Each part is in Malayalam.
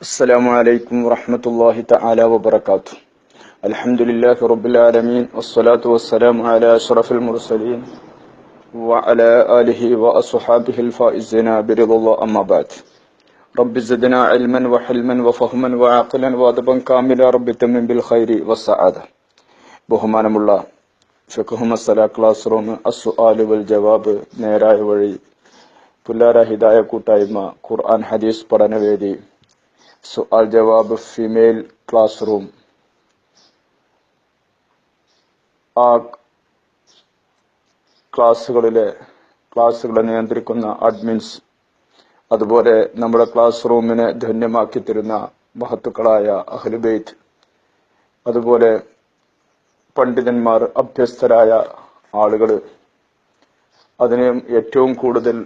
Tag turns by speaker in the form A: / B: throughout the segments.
A: السلام عليكم ورحمة الله تعالى وبركاته الحمد لله رب العالمين والصلاة والسلام على أشرف المرسلين وعلى آله وأصحابه الفائزين برضا الله أما بعد رب زدنا علما وحلما وفهما وعقلا وأدبا كاملا رب تمن بالخير والسعادة ബഹുമാനമുള്ള ഫിഖഹു മസല ക്ലാസ് റൂം അസുആല് വൽ ജവാബ് നേരായ വഴി പുല്ലാര ഹിദായ കൂട്ടായ്മ ഖുർആൻ ഹദീസ് പഠനവേദി സുആൽ ജവാബ് ഫീമെയിൽ ക്ലാസ് റൂം ആ ക്ലാസ്സുകളിലെ ക്ലാസ്സുകളെ നിയന്ത്രിക്കുന്ന അഡ്മിൻസ് അതുപോലെ നമ്മുടെ ക്ലാസ് റൂമിനെ ധന്യമാക്കി തരുന്ന മഹത്തുക്കളായ അഹ്ലുബൈത്ത് അതുപോലെ പണ്ഡിതന്മാർ അഭ്യസ്തരായ ആളുകൾ അതിന് ഏറ്റവും കൂടുതൽ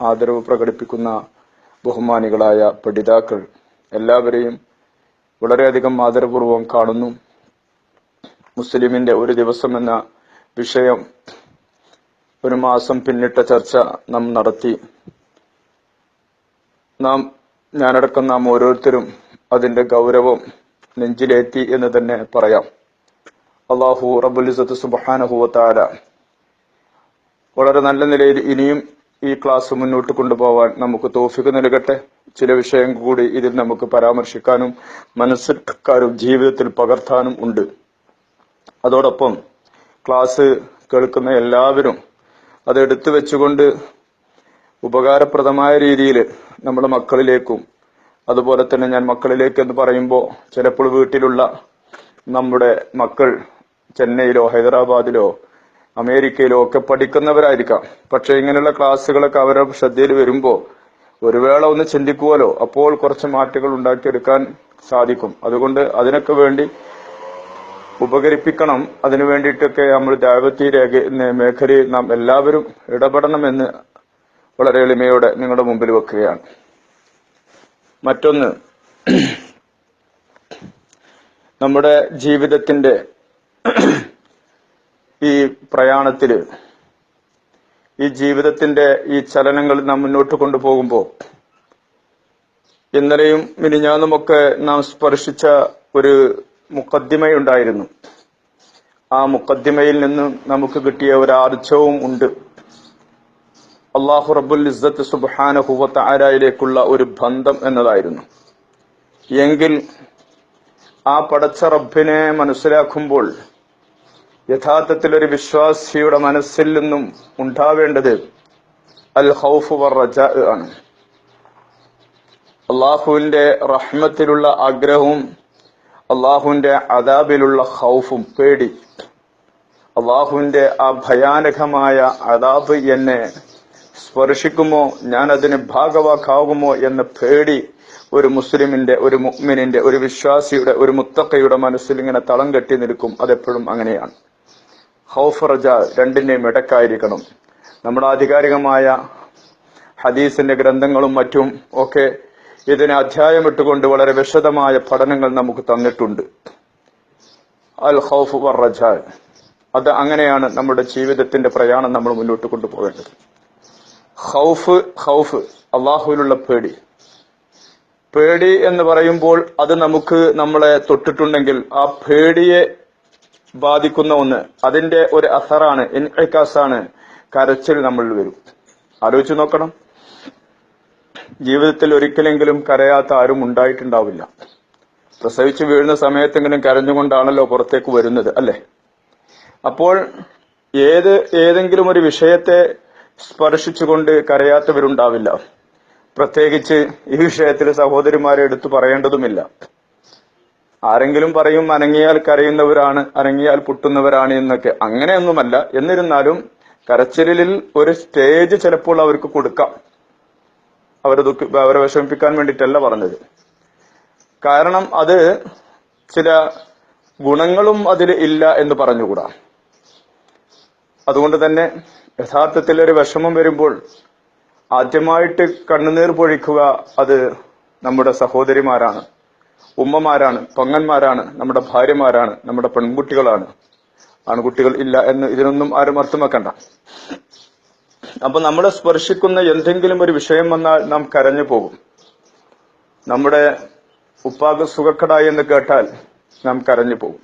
A: ആദരവ് പ്രകടിപ്പിക്കുന്ന ബഹുമാനികളായ പഠിതാക്കൾ. എല്ലാവരെയും വളരെയധികം ആദരപൂർവം കാണുന്നു. മുസ്ലിമിന്റെ ഒരു ദിവസം എന്ന വിഷയം ഒരു മാസം പിന്നിട്ട ചർച്ച നാം നടത്തി. നാം ഞാനടക്കം നാം ഓരോരുത്തരും അതിന്റെ ഗൗരവം നെഞ്ചിലേറ്റി എന്ന് തന്നെ പറയാം. അള്ളാഹു റബുലിസത്ത് സുബാനഹുവത്താല വളരെ നല്ല നിലയിൽ ഇനിയും ഈ ക്ലാസ് മുന്നോട്ട് കൊണ്ടുപോവാൻ നമുക്ക് തോഫിക്ക് നൽകട്ടെ. ചില വിഷയം കൂടി ഇതിൽ നമുക്ക് പരാമർശിക്കാനും മനസ്സിലാക്കാനും ജീവിതത്തിൽ പകർത്താനും ഉണ്ട്. അതോടൊപ്പം ക്ലാസ് കേൾക്കുന്ന എല്ലാവരും അത് എടുത്തു വെച്ചുകൊണ്ട് ഉപകാരപ്രദമായ രീതിയിൽ നമ്മുടെ മക്കളിലേക്കും അതുപോലെ തന്നെ ഞാൻ മക്കളിലേക്ക് എന്ന് പറയുമ്പോൾ ചിലപ്പോൾ വീട്ടിലുള്ള നമ്മുടെ മക്കൾ ചെന്നൈയിലോ ഹൈദരാബാദിലോ അമേരിക്കയിലോ ഒക്കെ പഠിക്കുന്നവരായിരിക്കാം. പക്ഷെ ഇങ്ങനെയുള്ള ക്ലാസ്സുകളൊക്കെ അവരുടെ ശ്രദ്ധയിൽ വരുമ്പോൾ ഒരു വേള ഒന്ന് ചിന്തിക്കുമല്ലോ അപ്പോൾ കുറച്ച് മാറ്റങ്ങൾ ഉണ്ടാക്കിയെടുക്കാൻ സാധിക്കും. അതുകൊണ്ട് അതിനൊക്കെ വേണ്ടി ഉപകരിപ്പിക്കണം. അതിനു വേണ്ടിയിട്ടൊക്കെ നമ്മൾ ദാവത്തി രേഖ മേഖലയിൽ നാം എല്ലാവരും ഇടപെടണമെന്ന് വളരെ എളിമയോടെ നിങ്ങളുടെ മുമ്പിൽ വെക്കുകയാണ്. മറ്റൊന്ന് നമ്മുടെ ജീവിതത്തിന്റെ ഈ പ്രയാണത്തിൽ ഈ ജീവിതത്തിന്റെ ഈ ചലനങ്ങൾ നാം മുന്നോട്ട് കൊണ്ടുപോകുമ്പോൾ ഇന്നലെയും മിനിഞ്ഞാന്നുമൊക്കെ നാം സ്പർശിച്ച ഒരു മുക്കദ്ദിമയുണ്ടായിരുന്നു ആ മുക്കദ്ദിമയിൽ നിന്നും നമുക്ക് കിട്ടിയ ഒരു ആർജവും ഉണ്ട്. അള്ളാഹു റബുൽ ഇസ്സത്ത് സുബാനഹുവത്ത് ആരായിലേക്കുള്ള ഒരു ബന്ധം എന്നതായിരുന്നു. എങ്കിൽ ആ പടച്ച റബ്ബിനെ മനസ്സിലാക്കുമ്പോൾ യഥാർത്ഥത്തിൽ ഒരു വിശ്വാസിയുടെ മനസ്സിൽ നിന്നും ഉണ്ടാവേണ്ടത് അൽ ഹൗഫ് റജാ ആണ്. അള്ളാഹുവിന്റെ റഹ്മത്തിലുള്ള ആഗ്രഹവും അള്ളാഹുവിന്റെ അദാബിലുള്ള ഹൗഫും പേടി. അള്ളാഹുവിന്റെ ആ ഭയാനകമായ അദാബ് എന്നെ സ്പർശിക്കുമോ? ഞാൻ അതിന് ഭാഗവാക്കാകുമോ എന്ന പേടി ഒരു മുസ്ലിമിന്റെ ഒരു മുഗ്മിനിന്റെ ഒരു വിശ്വാസിയുടെ ഒരു മുത്തക്കയുടെ മനസ്സിൽ ഇങ്ങനെ തളം കെട്ടി നിൽക്കും. അതെപ്പോഴും അങ്ങനെയാണ്. ഹൗഫ് റജ രണ്ടിന്റെയും ഇടക്കായിരിക്കണം. നമ്മുടെ ആധികാരികമായ ഹദീസിന്റെ ഗ്രന്ഥങ്ങളും മറ്റും ഒക്കെ ഇതിനെ അധ്യായമിട്ടുകൊണ്ട് വളരെ വിശദമായ പഠനങ്ങൾ നമുക്ക് തന്നിട്ടുണ്ട്. അൽ ഹൗഫ് വർ അത് അങ്ങനെയാണ് നമ്മുടെ ജീവിതത്തിന്റെ പ്രയാണം നമ്മൾ മുന്നോട്ട് കൊണ്ടുപോകേണ്ടത്. ഹൗഫ് ഹൗഫ് അള്ളാഹുവിലുള്ള പേടി. പേടി എന്ന് പറയുമ്പോൾ അത് നമുക്ക് നമ്മളെ തൊട്ടിട്ടുണ്ടെങ്കിൽ ആ പേടിയെ ബാധിക്കുന്ന ഒന്ന്. അതിന്റെ ഒരു അസറാണ് എൻകാസാണ് കരച്ചിൽ നമ്മൾ വരും. ആലോചിച്ച് നോക്കണം. ജീവിതത്തിൽ ഒരിക്കലെങ്കിലും കരയാത്ത ആരും ഉണ്ടായിട്ടുണ്ടാവില്ല. പ്രസവിച്ച് വീഴുന്ന സമയത്തെങ്കിലും കരഞ്ഞുകൊണ്ടാണല്ലോ പുറത്തേക്ക് വരുന്നത് അല്ലെ? അപ്പോൾ ഏത് ഏതെങ്കിലും ഒരു വിഷയത്തെ സ്പർശിച്ചുകൊണ്ട് കരയാത്തവരുണ്ടാവില്ല. പ്രത്യേകിച്ച് ഈ വിഷയത്തിൽ സഹോദരിമാരെ എടുത്തു പറയേണ്ടതുമില്ല. ആരെങ്കിലും പറയും അനങ്ങിയാൽ കരയുന്നവരാണ് അനങ്ങിയാൽ പൊട്ടുന്നവരാണ് എന്നൊക്കെ. അങ്ങനെയൊന്നുമല്ല. എന്നിരുന്നാലും കരച്ചിലിൽ ഒരു സ്റ്റേജ് ചിലപ്പോൾ അവർക്ക് കൊടുക്കാം. അവരെ ദുഃഖ അവരെ വിഷമിപ്പിക്കാൻ വേണ്ടിയിട്ടല്ല പറഞ്ഞത്. കാരണം അത് ചില ഗുണങ്ങളും അതിൽ ഇല്ല എന്ന് പറഞ്ഞുകൂടാ. അതുകൊണ്ട് തന്നെ യഥാർത്ഥത്തിൽ ഒരു വിഷമം വരുമ്പോൾ ആദ്യമായിട്ട് കണ്ണുനീർ പൊഴിക്കുക അത് നമ്മുടെ സഹോദരിമാരാണ്. ഉമ്മമാരാണ് പൊങ്ങന്മാരാണ് നമ്മുടെ ഭാര്യമാരാണ് നമ്മുടെ പെൺകുട്ടികളാണ്. ആൺകുട്ടികൾ ഇല്ല എന്ന് ഇതിനൊന്നും ആരും അർത്ഥമാക്കണ്ട അപ്പൊ നമ്മളെ സ്പർശിക്കുന്ന എന്തെങ്കിലും ഒരു വിഷയം വന്നാൽ നാം കരഞ്ഞു പോകും. നമ്മുടെ ഉപ്പാക്ക് സുഖക്കടായി എന്ന് കേട്ടാൽ നാം കരഞ്ഞു പോകും.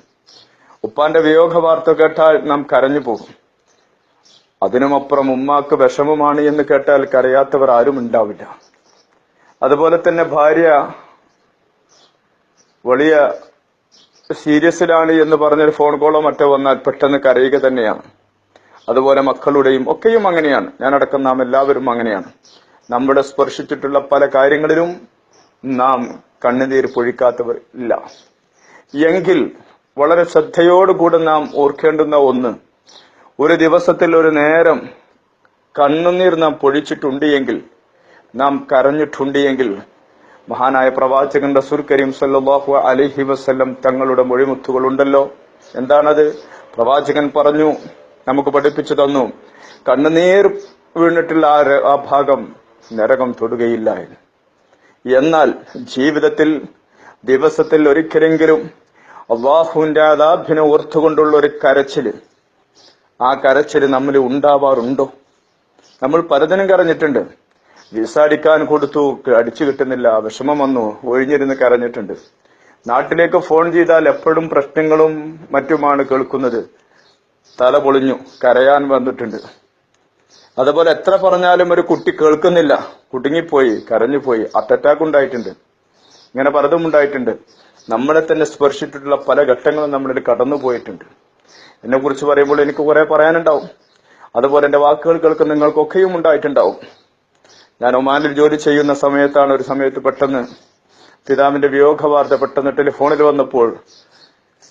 A: ഉപ്പാന്റെ വിയോഗ വാർത്ത കേട്ടാൽ നാം കരഞ്ഞു പോകും. അതിനുമപ്പുറം ഉമ്മാക്ക് വിഷമമാണ് എന്ന് കേട്ടാൽ കരയാത്തവർ ആരും ഉണ്ടാവില്ല. അതുപോലെ തന്നെ ഭാര്യ വലിയ സീരിയസിലാണ് എന്ന് പറഞ്ഞൊരു ഫോൺ കോളോ മറ്റോ വന്നാൽ പെട്ടെന്ന് കരയുക തന്നെയാണ്. അതുപോലെ മക്കളുടെയും ഒക്കെയും അങ്ങനെയാണ്. ഞാനടക്കം നാം എല്ലാവരും അങ്ങനെയാണ്. നമ്മുടെ സ്പർശിച്ചിട്ടുള്ള പല കാര്യങ്ങളിലും നാം കണ്ണുനീർ പൊഴിക്കാത്തവർ ഇല്ല. എങ്കിൽ വളരെ ശ്രദ്ധയോടുകൂടെ നാം ഓർക്കേണ്ടുന്ന ഒന്ന് ഒരു ദിവസത്തിൽ ഒരു നേരം കണ്ണുനീർ നാം പൊഴിച്ചിട്ടുണ്ട് എങ്കിൽ നാം കരഞ്ഞിട്ടുണ്ട് എങ്കിൽ മഹാനായ പ്രവാചകൻ റസൂൽ കരീം സല്ലാഹു അലൈഹി വസല്ലം തങ്ങളുടെ മൊഴിമുത്തുകൾ ഉണ്ടല്ലോ എന്താണത്? പ്രവാചകൻ പറഞ്ഞു നമുക്ക് പഠിപ്പിച്ചു തന്നു. കണ്ണുനീർ വീണിട്ടുള്ള ആ ഭാഗം നരകം തൊടുകയില്ല എന്ന്. എന്നാൽ ജീവിതത്തിൽ ദിവസത്തിൽ ഒരിക്കലെങ്കിലും അള്ളാഹുവിന്റെ അതാഭിനെ ഓർത്തുകൊണ്ടുള്ള ഒരു കരച്ചിൽ ആ കരച്ചിൽ നമ്മൾ ഉണ്ടാവാറുണ്ടോ? നമ്മൾ പലതിനും കരഞ്ഞിട്ടുണ്ട്. വിസ അടിക്കാൻ കൊടുത്തു അടിച്ചു കിട്ടുന്നില്ല വിഷമം വന്നു ഒഴിഞ്ഞിരുന്ന് കരഞ്ഞിട്ടുണ്ട്. നാട്ടിലേക്ക് ഫോൺ ചെയ്താൽ എപ്പോഴും പ്രശ്നങ്ങളും മറ്റുമാണ് കേൾക്കുന്നത്. തല പൊളിഞ്ഞു കരയാൻ വന്നിട്ടുണ്ട്. അതുപോലെ എത്ര പറഞ്ഞാലും ഒരു കുട്ടി കേൾക്കുന്നില്ല. കുടുങ്ങിപ്പോയി കരഞ്ഞുപോയി അറ്റാക്ക് ഉണ്ടായിട്ടുണ്ട്. ഇങ്ങനെ പലതും ഉണ്ടായിട്ടുണ്ട്. നമ്മളെ തന്നെ സ്പർശിച്ചിട്ടുള്ള പല ഘട്ടങ്ങളും നമ്മളിൽ കടന്നു പോയിട്ടുണ്ട്. എന്നെ കുറിച്ച് പറയുമ്പോൾ എനിക്ക് കുറെ പറയാനുണ്ടാവും. അതുപോലെ എന്റെ വാക്കുകൾ കേൾക്കുന്ന നിങ്ങൾക്കൊക്കെയും ഉണ്ടായിട്ടുണ്ടാവും. ഞാൻ ഒമാനിൽ ജോലി ചെയ്യുന്ന സമയത്താണ് ഒരു സമയത്ത് പെട്ടെന്ന് പിതാവിന്റെ വിയോഗ വാർത്ത പെട്ടെന്ന് ടെലിഫോണിൽ വന്നപ്പോൾ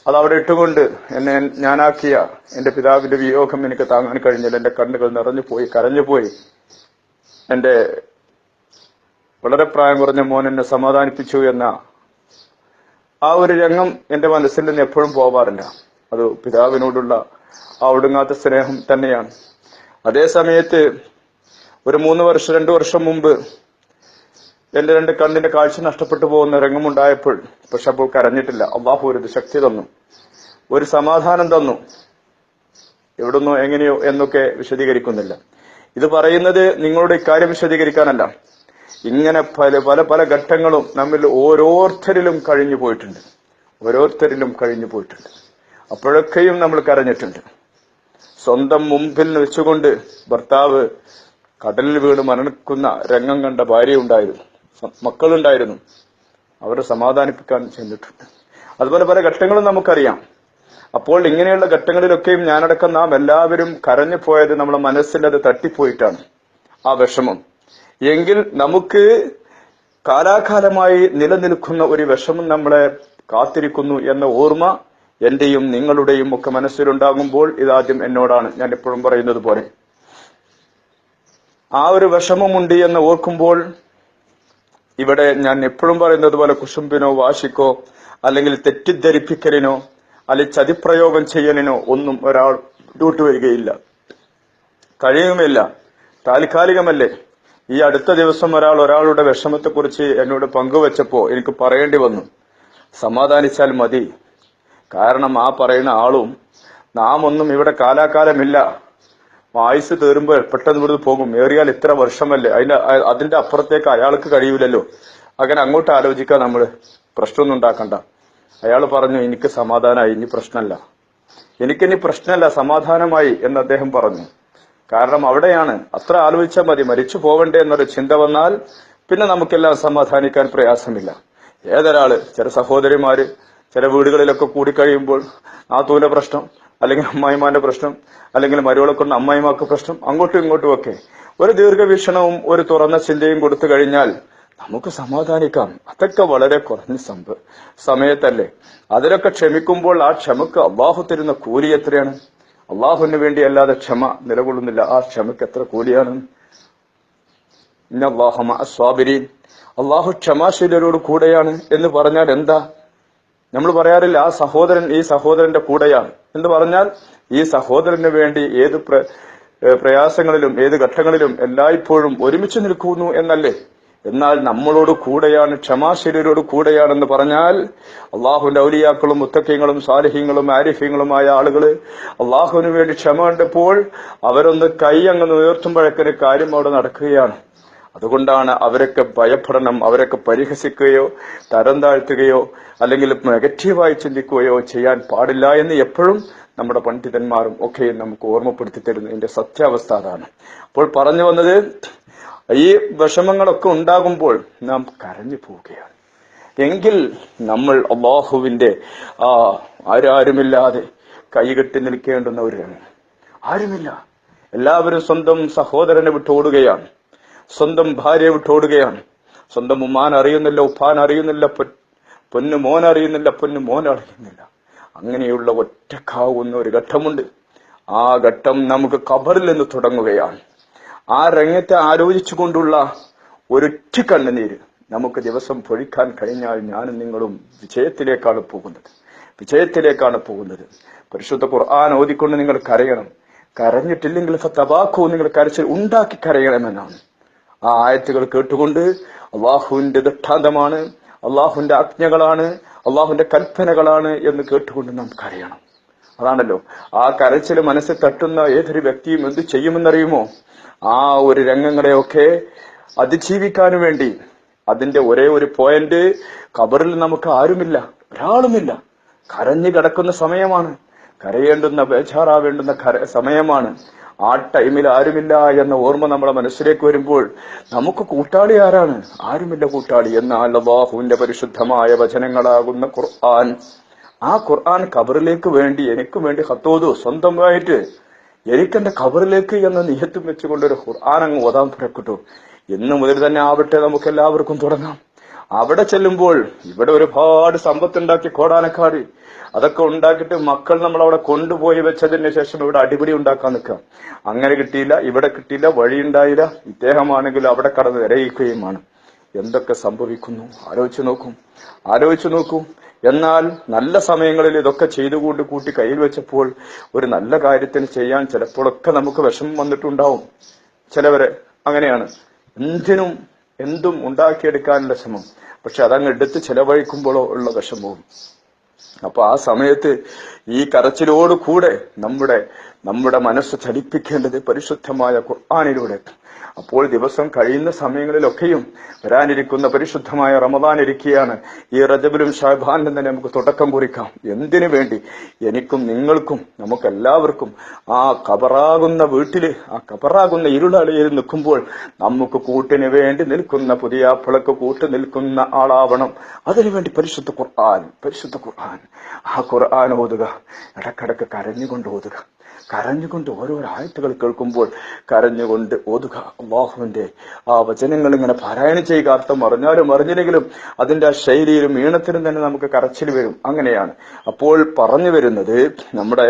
A: അത് അവിടെ ഇട്ടുകൊണ്ട് എന്നെ ഞാനാക്കിയ എന്റെ പിതാവിന്റെ വിയോഗം എനിക്ക് താങ്ങാൻ കഴിഞ്ഞില്ല. എന്റെ കണ്ണുകൾ നിറഞ്ഞു പോയി കരഞ്ഞു പോയി. എന്റെ വളരെ പ്രായം കുറഞ്ഞ മോൻ എന്നെ സമാധാനിപ്പിച്ചു എന്ന ആ ഒരു രംഗം എന്റെ മനസ്സിൽ നിന്ന് എപ്പോഴും പോവാറില്ല. അത് പിതാവിനോടുള്ള ആ ഒടുങ്ങാത്ത സ്നേഹം തന്നെയാണ്. അതേ സമയത്ത് ഒരു മൂന്ന് വർഷം രണ്ടു വർഷം മുമ്പ് എന്റെ രണ്ട് കണ്ണിന്റെ കാഴ്ച നഷ്ടപ്പെട്ടു പോകുന്ന രംഗമുണ്ടായപ്പോൾ പക്ഷെ അപ്പോൾ കരഞ്ഞിട്ടില്ല. അള്ളാഹു ഒരു ശക്തി തന്നു. ഒരു സമാധാനം തന്നു. എവിടുന്നോ എങ്ങനെയോ എന്നൊക്കെ വിശദീകരിക്കുന്നില്ല. ഇത് പറയുന്നത് നിങ്ങളുടെ ഇക്കാര്യം വിശദീകരിക്കാനല്ല. ഇങ്ങനെ പല പല പല ഘട്ടങ്ങളും നമ്മിൽ ഓരോരുത്തരിലും കഴിഞ്ഞു പോയിട്ടുണ്ട്. ഓരോരുത്തരിലും കഴിഞ്ഞു പോയിട്ടുണ്ട്. അപ്പോഴൊക്കെയും നമ്മൾ കരഞ്ഞിട്ടുണ്ട്. സ്വന്തം മുമ്പിൽ വെച്ചുകൊണ്ട് ഭർത്താവ് കടലിൽ വീണ് മരണിക്കുന്ന രംഗം കണ്ട ഭാര്യയുണ്ടായിരുന്നു ഉണ്ടായിരുന്നു. മക്കളുണ്ടായിരുന്നു. അവരെ സമാധാനിപ്പിക്കാൻ ചെന്നിട്ടുണ്ട്. അതുപോലെ പല ഘട്ടങ്ങളും നമുക്കറിയാം. അപ്പോൾ ഇങ്ങനെയുള്ള ഘട്ടങ്ങളിലൊക്കെയും ഞാനടക്കം നാം എല്ലാവരും കരഞ്ഞു പോയത് നമ്മുടെ മനസ്സിൽ അത് തട്ടിപ്പോയിട്ടാണ്. ആ വിഷമം. എങ്കിൽ നമുക്ക് കാലാകാലമായി നിലനിൽക്കുന്ന ഒരു വിഷമം നമ്മളെ കാത്തിരിക്കുന്നു എന്ന ഓർമ്മ എന്റെയും നിങ്ങളുടെയും ഒക്കെ മനസ്സിലുണ്ടാകുമ്പോൾ ഇതാദ്യം എന്നോടാണ്. ഞാൻ എപ്പോഴും പറയുന്നത് പോലെ. ആ ഒരു വിഷമമുണ്ട് എന്ന് ഓർക്കുമ്പോൾ ഇവിടെ ഞാൻ എപ്പോഴും പറയുന്നത് പോലെ കുശുമ്പിനോ വാശിക്കോ അല്ലെങ്കിൽ തെറ്റിദ്ധരിപ്പിക്കലിനോ അല്ലെങ്കിൽ ചതിപ്രയോഗം ചെയ്യലിനോ ഒന്നും ഒരാൾ ഡ്യൂട്ടി വരികയില്ല. കഴിയുമില്ല താൽക്കാലികമല്ലേ. ഈ അടുത്ത ദിവസം ഒരാൾ ഒരാളുടെ വിഷമത്തെക്കുറിച്ച് എന്നോട് പങ്കുവച്ചപ്പോ എനിക്ക് പറയേണ്ടി വന്നു. സമാധാനിച്ചാൽ മതി. കാരണം ആ പറയുന്ന ആളും നാം ഒന്നും ഇവിടെ കാലാകാലമില്ല. ആയുസ് തീരുമ്പോൾ പെട്ടെന്ന് ഇവിടുന്ന് പോകും. ഏറിയാൽ ഇത്ര വർഷമല്ലേ? അതിന്റെ അതിന്റെ അപ്പുറത്തേക്ക് അയാൾക്ക് കഴിയൂലല്ലോ. അങ്ങനെ അങ്ങോട്ട് ആലോചിക്കാൻ നമ്മൾ പ്രശ്നമൊന്നും ഉണ്ടാക്കണ്ട. അയാൾ പറഞ്ഞു എനിക്ക് സമാധാനമായി ഇനി പ്രശ്നമല്ല എനിക്കിനി പ്രശ്നമല്ല സമാധാനമായി എന്ന് അദ്ദേഹം പറഞ്ഞു. കാരണം അവിടെയാണ്. അത്ര ആലോചിച്ചാൽ മതി. മരിച്ചു പോവണ്ടേ എന്നൊരു ചിന്ത വന്നാൽ പിന്നെ നമുക്കെല്ലാം സമാധാനിക്കാൻ പ്രയാസമില്ല. ഏതൊരാൾ? ചില സഹോദരിമാര് ചില വീടുകളിലൊക്കെ കൂടിക്കഴിയുമ്പോൾ നാത്തൂന്റെ പ്രശ്നം അല്ലെങ്കിൽ അമ്മായിമാന്റെ പ്രശ്നം അല്ലെങ്കിൽ മരുവളെ കൊണ്ട് അമ്മായിമാർക്ക് പ്രശ്നം അങ്ങോട്ടും ഇങ്ങോട്ടും ഒക്കെ. ഒരു ദീർഘവീക്ഷണവും ഒരു തുറന്ന ചിന്തയും കൊടുത്തു കഴിഞ്ഞാൽ നമുക്ക് സമാധാനിക്കാം. അതൊക്കെ വളരെ കുറഞ്ഞ സംഭ സമയത്തല്ലേ? അതിലൊക്കെ ക്ഷമിക്കുമ്പോൾ ആ ക്ഷമക്ക് അള്ളാഹു തരുന്ന കൂലി എത്രയാണ്? അള്ളാഹുവിന് വേണ്ടി അല്ലാതെ ക്ഷമ നിലകൊള്ളുന്നില്ല. ആ ക്ഷമക്ക് എത്ര കൂലിയാണ്? അള്ളാഹു ക്ഷമാശീലരോട് കൂടെയാണ് എന്ന് പറഞ്ഞാൽ എന്താ? നമ്മൾ പറയാറില്ല ആ സഹോദരൻ ഈ സഹോദരന്റെ കൂടെയാണ്. എന്ന് പറഞ്ഞാൽ ഈ സഹോദരന് വേണ്ടി ഏത് പ്രയാസങ്ങളിലും ഏത് ഘട്ടങ്ങളിലും എല്ലായ്പ്പോഴും ഒരുമിച്ച് നിൽക്കുന്നു എന്നല്ലേ? എന്നാൽ നമ്മളോട് കൂടെയാണ് ക്ഷമാശീലരോട് കൂടെയാണെന്ന് പറഞ്ഞാൽ അള്ളാഹുവിന്റെ ഔലിയാക്കളും മുത്തക്കങ്ങളും സാലിഹ്യങ്ങളും ആരിഫ്യങ്ങളുമായ ആളുകൾ അള്ളാഹുവിന് വേണ്ടി ക്ഷമ കണ്ടപ്പോൾ അവരൊന്ന് കൈ അങ്ങ് ഉയർത്തുമ്പോഴേക്കൊരു കാര്യം അവിടെ നടക്കുകയാണ്. അതുകൊണ്ടാണ് അവരൊക്കെ ഭയപ്പെടണം അവരൊക്കെ പരിഹസിക്കുകയോ തരം താഴ്ത്തുകയോ അല്ലെങ്കിൽ നെഗറ്റീവായി ചിന്തിക്കുകയോ ചെയ്യാൻ പാടില്ല എന്ന് എപ്പോഴും നമ്മുടെ പണ്ഡിതന്മാരും ഒക്കെ നമുക്ക് ഓർമ്മപ്പെടുത്തി തരുന്നതിന്റെ സത്യാവസ്ഥ അതാണ്. അപ്പോൾ പറഞ്ഞു വന്നത് ഈ വിഷമങ്ങളൊക്കെ ഉണ്ടാകുമ്പോൾ നാം കരഞ്ഞു പോവുകയാണ്. എങ്കിൽ നമ്മൾ അള്ളാഹുവിന്റെ ആ ആരാരുമില്ലാതെ കൈകെട്ടി നിൽക്കേണ്ടുന്നവരാണ് ആരുമില്ല. എല്ലാവരും സ്വന്തം സഹോദരനെ വിട്ടോടുകയാണ്. സ്വന്തം ഭാര്യയെ വിട്ടോടുകയാണ്. സ്വന്തം ഉമ്മാൻ അറിയുന്നില്ല ഉപ്പാൻ അറിയുന്നില്ല പൊന്നു മോൻ അറിയുന്നില്ല പൊന്നു മോൻ അറിയുന്നില്ല. അങ്ങനെയുള്ള ഒറ്റക്കാവുന്ന ഒരു ഘട്ടമുണ്ട്. ആ ഘട്ടം നമുക്ക് കബറിൽ നിന്ന് തുടങ്ങുകയാണ്. ആ രംഗത്തെ ആലോചിച്ചുകൊണ്ടുള്ള ഒരൊറ്റ കണ്ണുനീര് നമുക്ക് ദിവസം പൊഴിക്കാൻ കഴിഞ്ഞാൽ ഞാനും നിങ്ങളും വിജയത്തിലേക്കാണ് പോകുന്നത്. വിജയത്തിലേക്കാണ് പോകുന്നത്. പരിശുദ്ധ ഖുർആൻ ഓതിക്കൊണ്ട് നിങ്ങൾ കരയണം. കരഞ്ഞിട്ടില്ലെങ്കിൽ തബാക്കോ നിങ്ങൾ കരച്ചിൽ ഉണ്ടാക്കി കരയണമെന്നാണ്. ആ ആയത്തുകൾ കേട്ടുകൊണ്ട് അള്ളാഹുവിന്റെ ദൃഷ്ടാന്തമാണ് അള്ളാഹുവിന്റെ ആജ്ഞകളാണ് അള്ളാഹുവിന്റെ കൽപ്പനകളാണ് എന്ന് കേട്ടുകൊണ്ട് നാം കരയണം. അതാണല്ലോ. ആ കരച്ചിൽ മനസ്സിൽ തട്ടുന്ന ഏതൊരു വ്യക്തിയും എന്ത് ചെയ്യുമെന്നറിയുമോ? ആ ഒരു രംഗങ്ങളെയൊക്കെ അതിജീവിക്കാൻ വേണ്ടി അതിന്റെ ഒരേ ഒരു പോയിന്റ് കബറിൽ നമുക്ക് ആരുമില്ല ഒരാളുമില്ല. കരഞ്ഞു കിടക്കുന്ന സമയമാണ്. കരയേണ്ടുന്ന ബേജാറാവേണ്ടുന്ന സമയമാണ്. ആ ടൈമിൽ ആരുമില്ല എന്ന ഓർമ്മ നമ്മുടെ മനസ്സിലേക്ക് വരുമ്പോൾ നമുക്ക് കൂട്ടാളി ആരാണ്? ആരുമില്ല കൂട്ടാളി. എന്നാൽ അള്ളാഹുവിന്റെ പരിശുദ്ധമായ വചനങ്ങളാകുന്ന ഖുർആൻ. ആ ഖുർആൻ കബറിലേക്ക് വേണ്ടി എനിക്ക് വേണ്ടി ഹത്തോതു സ്വന്തമായിട്ട് എനിക്കെന്റെ കബറിലേക്ക് എന്ന നിഹത്തും വെച്ചുകൊണ്ടൊരു ഖുർആൻ അങ്ങ് ഓതാൻ പുറപ്പെട്ടു ഇന്ന് മുതൽ തന്നെ ആവട്ടെ നമുക്ക് എല്ലാവർക്കും തുടങ്ങാം. അവിടെ ചെല്ലുമ്പോൾ ഇവിടെ ഒരുപാട് സമ്പത്തുണ്ടാക്കി കോടാനക്കാട് അതൊക്കെ ഉണ്ടാക്കിയിട്ട് മക്കൾ നമ്മൾ അവിടെ കൊണ്ടുപോയി വെച്ചതിന് ശേഷം ഇവിടെ അടിപിടി ഉണ്ടാക്കാൻ നിൽക്കാം അങ്ങനെ കിട്ടിയില്ല ഇവിടെ കിട്ടിയില്ല വഴിയുണ്ടായില്ല. ഇദ്ദേഹമാണെങ്കിൽ അവിടെ കടന്ന് വരയിക്കുകയുമാണ്. എന്തൊക്കെ സംഭവിക്കുന്നു? ആലോചിച്ചു നോക്കും. ആലോചിച്ചു നോക്കൂ. എന്നാൽ നല്ല സമയങ്ങളിൽ ഇതൊക്കെ ചെയ്തു കൂട്ടി കൂട്ടി കയ്യിൽ വെച്ചപ്പോൾ ഒരു നല്ല കാര്യത്തിന് ചെയ്യാൻ ചിലപ്പോഴൊക്കെ നമുക്ക് വിഷമം വന്നിട്ടുണ്ടാവും. ചിലവരെ അങ്ങനെയാണ്. എന്തിനും എന്തും ഉണ്ടാക്കിയെടുക്കാനുള്ള ശ്രമം. പക്ഷെ അതങ്ങ് എടുത്ത് ചെലവഴിക്കുമ്പോഴോ ഉള്ള വിഷമവും. അപ്പൊ ആ സമയത്ത് ഈ കരച്ചിലോട് കൂടെ നമ്മുടെ നമ്മുടെ മനസ്സ് ചലിപ്പിക്കേണ്ടത് പരിശുദ്ധമായ ഖുർആാനിലൂടെ. അപ്പോൾ ദിവസം കഴിയുന്ന സമയങ്ങളിലൊക്കെയും വരാനിരിക്കുന്ന പരിശുദ്ധമായ റമദാൻ ഇരിക്കുകയാണ് ഈ റജബിലും ഷാബാനിലും തന്നെ നമുക്ക് തുടക്കം കുറിക്കാം. എന്തിനു വേണ്ടി? എനിക്കും നിങ്ങൾക്കും നമുക്കെല്ലാവർക്കും ആ കബറാകുന്ന വീട്ടിൽ ആ കബറാകുന്ന ഇരുളളിയിൽ നിൽക്കുമ്പോൾ നമുക്ക് കൂട്ടിന് വേണ്ടി നിൽക്കുന്ന പുതിയ പിളക്ക് കൂട്ട് നിൽക്കുന്ന ആളാവണം. അതിനുവേണ്ടി പരിശുദ്ധ ഖുർആൻ പരിശുദ്ധ ഖുർആൻ. ആ ഖുർആൻ ഓതുക ഇടക്കിടക്ക് കരഞ്ഞുകൊണ്ട് ഓതുക. കരഞ്ഞുകൊണ്ട് ഓരോരോ ആയത്തുകൾ കേൾക്കുമ്പോൾ കരഞ്ഞുകൊണ്ട് ഓതുക. അള്ളാഹുവിന്റെ ആ വചനങ്ങൾ ഇങ്ങനെ പാരായണം ചെയ്യുക അർത്ഥം അറിഞ്ഞാലും അറിഞ്ഞില്ലെങ്കിലും അതിന്റെ ആ ശൈലിയിലും ഈണത്തിലും തന്നെ നമുക്ക് കരച്ചിൽ വരും. അങ്ങനെയാണ്. അപ്പോൾ പറഞ്ഞു വരുന്നത് നമ്മുടെ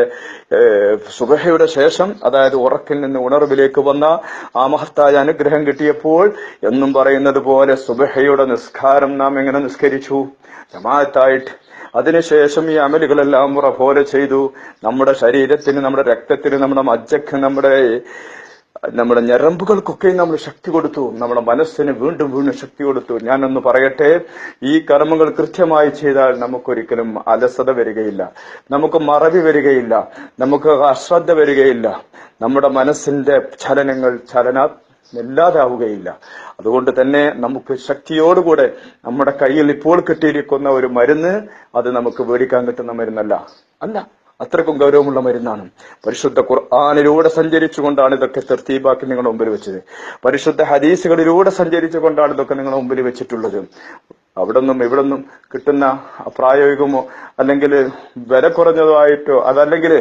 A: സുബഹയുടെ ശേഷം അതായത് ഉറക്കിൽ നിന്ന് ഉണർവിലേക്ക് വന്ന ആ മഹത്തായ അനുഗ്രഹം കിട്ടിയപ്പോൾ എന്നും പറയുന്നത് പോലെ സുബഹയുടെ നിസ്കാരം നാം എങ്ങനെ നിസ്കരിച്ചു? ജമാഅത്തായിട്ട് അതിനുശേഷം ഈ അമലുകളെല്ലാം മുറ പോലെ ചെയ്തു. നമ്മുടെ ശരീരത്തിന് നമ്മുടെ രക്തത്തിന് നമ്മുടെ മജ്ജക്ക് നമ്മുടെ നമ്മുടെ ഞരമ്പുകൾക്കൊക്കെ നമ്മൾ ശക്തി കൊടുത്തു. നമ്മുടെ മനസ്സിന് വീണ്ടും വീണ്ടും ശക്തി കൊടുത്തു. ഞാനൊന്ന് പറയട്ടെ ഈ കർമ്മങ്ങൾ കൃത്യമായി ചെയ്താൽ നമുക്കൊരിക്കലും അലസത വരികയില്ല. നമുക്ക് മറവി വരികയില്ല. നമുക്ക് അശ്രദ്ധ വരികയില്ല. നമ്മുടെ മനസ്സിന്റെ ചലനങ്ങൾ ചലനാ ഇല്ലാതാവുകയില്ല. അതുകൊണ്ട് തന്നെ നമുക്ക് ശക്തിയോടുകൂടെ നമ്മുടെ കയ്യിൽ ഇപ്പോൾ കിട്ടിയിരിക്കുന്ന ഒരു മരുന്ന് അത് നമുക്ക് മേടിക്കാൻ കിട്ടുന്ന മരുന്നല്ല. അല്ല അത്രക്കും ഗൗരവമുള്ള മരുന്നാണ്. പരിശുദ്ധ ഖുർആാനിലൂടെ സഞ്ചരിച്ചുകൊണ്ടാണ് ഇതൊക്കെ തെർത്തീബാക്കി നിങ്ങളുടെ മുമ്പിൽ വെച്ചത്. പരിശുദ്ധ ഹദീസുകളിലൂടെ സഞ്ചരിച്ചുകൊണ്ടാണ് ഇതൊക്കെ നിങ്ങളുടെ മുമ്പിൽ വെച്ചിട്ടുള്ളത്. അവിടെ നിന്നും ഇവിടെ നിന്നും കിട്ടുന്ന പ്രായോഗികമോ അല്ലെങ്കിൽ വില കുറഞ്ഞതോ ആയിട്ടോ അതല്ലെങ്കിൽ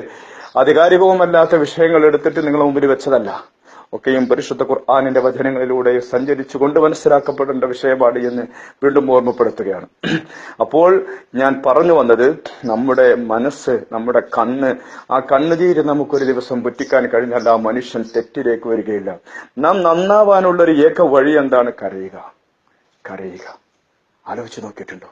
A: അധികാരികവുമല്ലാത്ത വിഷയങ്ങൾ എടുത്തിട്ട് നിങ്ങളുടെ മുമ്പിൽ വെച്ചതല്ല. ഒക്കെയും പരിശുദ്ധ ഖുർആാനിന്റെ വചനങ്ങളിലൂടെ സഞ്ചരിച്ചുകൊണ്ട് മനസ്സിലാക്കപ്പെടേണ്ട വിഷയമാണ് എന്ന് വീണ്ടും ഓർമ്മപ്പെടുത്തുകയാണ്. അപ്പോൾ ഞാൻ പറഞ്ഞു വന്നത് നമ്മുടെ മനസ്സ് നമ്മുടെ കണ്ണ് ആ കണ്ണുതീര് നമുക്കൊരു ദിവസം പുറ്റിക്കാൻ കഴിഞ്ഞാൽ ആ മനുഷ്യൻ തെറ്റിലേക്ക് വരികയില്ല. നാം നന്നാവാനുള്ള ഒരു ഏക വഴി എന്താണ്? കരയുക. കരയുക. ആലോചിച്ച് നോക്കിയിട്ടുണ്ടോ?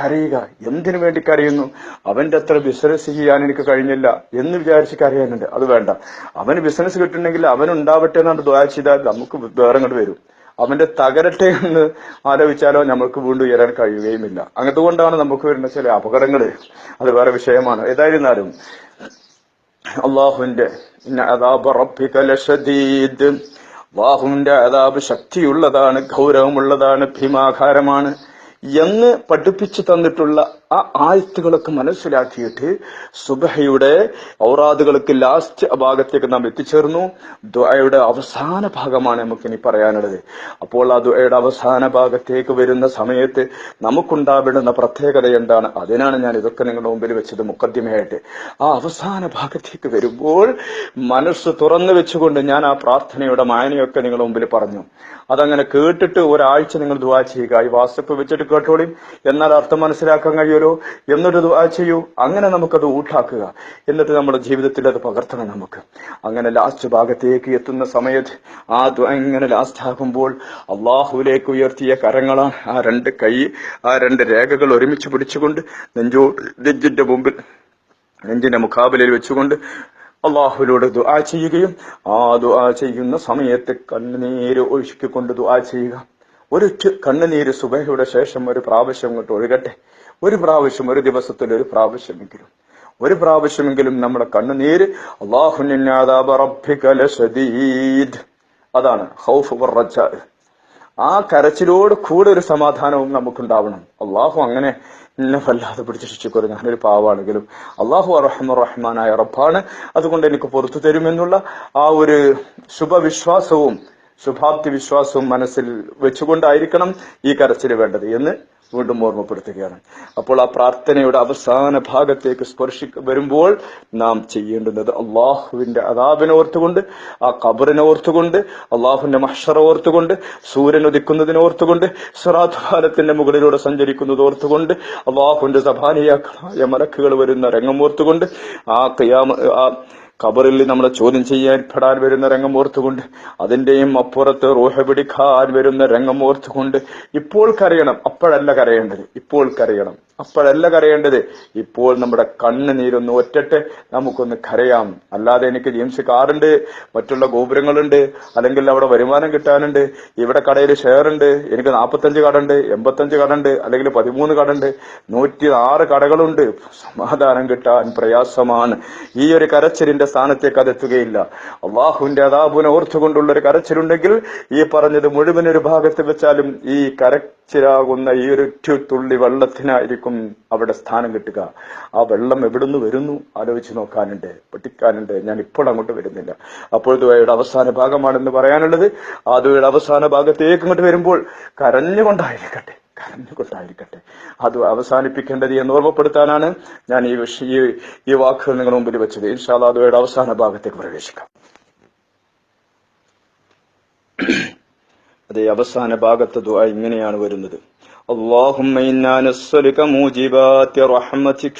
A: കരയുക. എന്തിനു വേണ്ടി കരയുന്നു? അവന്റെ അത്ര ബിസിനസ് ചെയ്യാൻ എനിക്ക് കഴിഞ്ഞില്ല എന്ന് വിചാരിച്ച് കരയാനുണ്ട് അത് വേണ്ട. അവന് ബിസിനസ് കിട്ടുന്നെങ്കിൽ അവൻ ഉണ്ടാവട്ടെ എന്നാണ് ദ്വാ ചെയ്താൽ നമുക്ക് വേറെ അങ്ങോട്ട് വരും. അവന്റെ തകരട്ടെ എന്ന് ആലോചിച്ചാലോ നമുക്ക് വീണ്ടും ഉയരാൻ കഴിയുകയുമില്ല. അങ്ങനത്തെ കൊണ്ടാണ് നമുക്ക് വരുന്ന ചില അപകടങ്ങൾ അത് വേറെ വിഷയമാണ്. ഏതായിരുന്നാലും അള്ളാഹുവിന്റെ അള്ളാഹുവിന്റെ അതാബ് ശക്തിയുള്ളതാണ് ഗൗരവമുള്ളതാണ് ഭീമാകാരമാണ്. എന്ന് പഠിപ്പിച്ചു തന്നിട്ടുള്ള ആ ആയത്തുകളൊക്കെ മനസ്സിലാക്കിയിട്ട് സുബഹയുടെ ഔറാദുകൾക്ക് ലാസ്റ്റ് ഭാഗത്തേക്ക് നാം എത്തിച്ചേർന്നു. ദുആയുടെ അവസാന ഭാഗമാണ് നമുക്ക് ഇനി പറയാനുള്ളത്. അപ്പോൾ ആ ദുആയുടെ അവസാന ഭാഗത്തേക്ക് വരുന്ന സമയത്ത് നമുക്കുണ്ടാവേണ്ടുന്ന പ്രത്യേകത എന്താണ്? അതിനാണ് ഞാൻ ഇതൊക്കെ നിങ്ങളുടെ മുമ്പിൽ വെച്ചത് മുക്കദ്യമയായിട്ട് ആ അവസാന ഭാഗത്തേക്ക് വരുമ്പോൾ മനസ്സ് തുറന്നു വെച്ചുകൊണ്ട് ഞാൻ ആ പ്രാർത്ഥനയുടെ മായനയൊക്കെ നിങ്ങളുടെ മുമ്പിൽ പറഞ്ഞു. അതങ്ങനെ കേട്ടിട്ട് ഒരാഴ്ച നിങ്ങൾ ദുവാ ചെയ്യുക. ഈ വാട്സപ്പ് വെച്ചിട്ട് കേട്ടോളിയും എന്നാൽ അർത്ഥം മനസ്സിലാക്കാൻ കഴിയുമല്ലോ? എന്നൊരു ദുവാ ചെയ്യൂ. അങ്ങനെ നമുക്കത് ഊട്ടാക്കുക. എന്നിട്ട് നമ്മുടെ ജീവിതത്തിൽ അത് പകർത്തണം നമുക്ക്. അങ്ങനെ ലാസ്റ്റ് ഭാഗത്തേക്ക് എത്തുന്ന സമയത്ത് ആ ദുആ ഇങ്ങനെ ലാസ്റ്റ് ആകുമ്പോൾ അള്ളാഹുലേക്ക് ഉയർത്തിയ കരങ്ങളാണ് ആ രണ്ട് കൈ ആ രണ്ട് രേഖകൾ ഒരുമിച്ച് പിടിച്ചുകൊണ്ട് നെഞ്ചോ നെഞ്ചിന്റെ മുമ്പിൽ നെഞ്ചിന്റെ മുഖാബിലയിൽ വെച്ചുകൊണ്ട് അള്ളാഹുലോട് ദുആ ചെയ്യുകയും ആ ദുആ ചെയ്യുന്ന സമയത്ത് കണ്ണുനീര് ഒഴുക്കിക്കൊണ്ട് ദുആ ചെയ്യുക. ഒരു കണ്ണുനീര് സുബഹയുടെ ശേഷം ഒരു പ്രാവശ്യം കൊണ്ട് ഒഴുകട്ടെ. ഒരു പ്രാവശ്യം ഒരു ദിവസത്തിൽ ഒരു പ്രാവശ്യമെങ്കിലും. ഒരു പ്രാവശ്യമെങ്കിലും നമ്മുടെ കണ്ണുനീര് അതാണ് ആ കരച്ചിലോട് കൂടെ ഒരു സമാധാനവും നമുക്കുണ്ടാവണം. അള്ളാഹു അങ്ങനെ എന്നെ വല്ലാതെ പിടിച്ച് ശിക്ഷിക്കൊരു ഞാനൊരു പാവാണെങ്കിലും. അള്ളാഹു അറഹമ റഹ്മാനായ റബ്ബാണ്. അതുകൊണ്ട് എനിക്ക് പുറത്തു തരുമെന്നുള്ള ആ ഒരു ശുഭവിശ്വാസവും ശുഭാപ്തി വിശ്വാസവും മനസ്സിൽ വെച്ചുകൊണ്ടായിരിക്കണം ഈ കരച്ചിൽ വേണ്ടത് എന്ന് വീണ്ടും ഓർമ്മപ്പെടുത്തുകയാണ്. അപ്പോൾ ആ പ്രാർത്ഥനയുടെ അവസാന ഭാഗത്തേക്ക് സ്പർശി വരുമ്പോൾ നാം ചെയ്യേണ്ടുന്നത് അള്ളാഹുവിന്റെ അതാബിനെ ഓർത്തുകൊണ്ട് ആ കബറിനെ ഓർത്തുകൊണ്ട് അള്ളാഹുവിന്റെ മഹ്ഷറ ഓർത്തുകൊണ്ട് സൂര്യൻ ഉദിക്കുന്നതിനെ ഓർത്തുകൊണ്ട് സിറാത്തുകാലത്തിന്റെ മുകളിലൂടെ സഞ്ചരിക്കുന്നത് ഓർത്തുകൊണ്ട് അള്ളാഹുവിന്റെ സഭാനിയാക്കളായ മലക്കുകൾ വരുന്ന രംഗം ഓർത്തുകൊണ്ട് ആ കയ്യാമ ആ ഖബറിൽ നമ്മളെ ചോദ്യം ചെയ്യാൻ പെടാൻ വരുന്ന രംഗം ഓർത്തുകൊണ്ട് അതിന്റെയും അപ്പുറത്ത് റൂഹ പിടിക്കാൻ വരുന്ന രംഗം ഓർത്തുകൊണ്ട് ഇപ്പോൾ കരയണം. അപ്പോഴല്ല കരയേണ്ടത്. ഇപ്പോൾ കരയണം. അപ്പോഴല്ല കരയേണ്ടത്. ഇപ്പോൾ നമ്മുടെ കണ്ണ് നീരൊന്ന്. ഒറ്റട്ട് നമുക്കൊന്ന് കരയാം. അല്ലാതെ എനിക്ക് ജെയിംസ് കാറുണ്ട് മറ്റുള്ള ഗോപുരങ്ങളുണ്ട് അല്ലെങ്കിൽ അവിടെ വരുമാനം കിട്ടാനുണ്ട് ഇവിടെ കടയിൽ ഷെയർ ഉണ്ട് എനിക്ക് നാൽപ്പത്തഞ്ച് കടയുണ്ട് എൺപത്തഞ്ച് കടയുണ്ട് അല്ലെങ്കിൽ പതിമൂന്ന് കടയുണ്ട്. നൂറ്റി ആറ് കടകളുണ്ട്. സമാധാനം കിട്ടാൻ പ്രയാസമാണ്. ഈ ഒരു കരച്ചിലിന്റെ സ്ഥാനത്തേക്ക് അതെത്തുകയില്ല അള്ളാഹുവിന്റെ അതാപുനെ ഓർത്തുകൊണ്ടുള്ള ഒരു കരച്ചിലുണ്ടെങ്കിൽ ഈ പറഞ്ഞത് മുഴുവൻ ഒരു ഭാഗത്ത് വെച്ചാലും ഈ കരച്ചിലാകുന്ന ഈ ഒരു തുള്ളി വെള്ളത്തിനായിരിക്കും അവിടെ സ്ഥാനം കിട്ടുക. ആ വെള്ളം എവിടുന്ന് വരുന്നു? ആലോചിച്ച് നോക്കാനുണ്ട് പഠിക്കാനുണ്ട് ഞാൻ ഇപ്പോൾ അങ്ങോട്ട് വരുന്നില്ല. അപ്പോൾ ദുബായുടെ അവസാന ഭാഗമാണെന്ന് പറയാനുള്ളത്. ആ ദുബായുടെ അവസാന ഭാഗത്തേക്ക് ഇങ്ങോട്ട് വരുമ്പോൾ കരഞ്ഞുകൊണ്ടായിരിക്കട്ടെ കരഞ്ഞുകൊണ്ടായിരിക്കട്ടെ. അത് അവസാനിപ്പിക്കേണ്ടത് എന്ന് ഓർമ്മപ്പെടുത്താനാണ് ഞാൻ ഈ വിഷ ഈ ഈ വാക്കുകൾ നിങ്ങളുടെ മുമ്പിൽ വെച്ചത്. ഇൻഷാല്ലാ ദുബായുടെ അവസാന ഭാഗത്തേക്ക് പ്രവേശിക്കാം. അതെ അവസാന ഭാഗത്ത് ദുആ ഇങ്ങനെയാണ് വരുന്നത് اللهم إنا نسألك موجبات رحمتك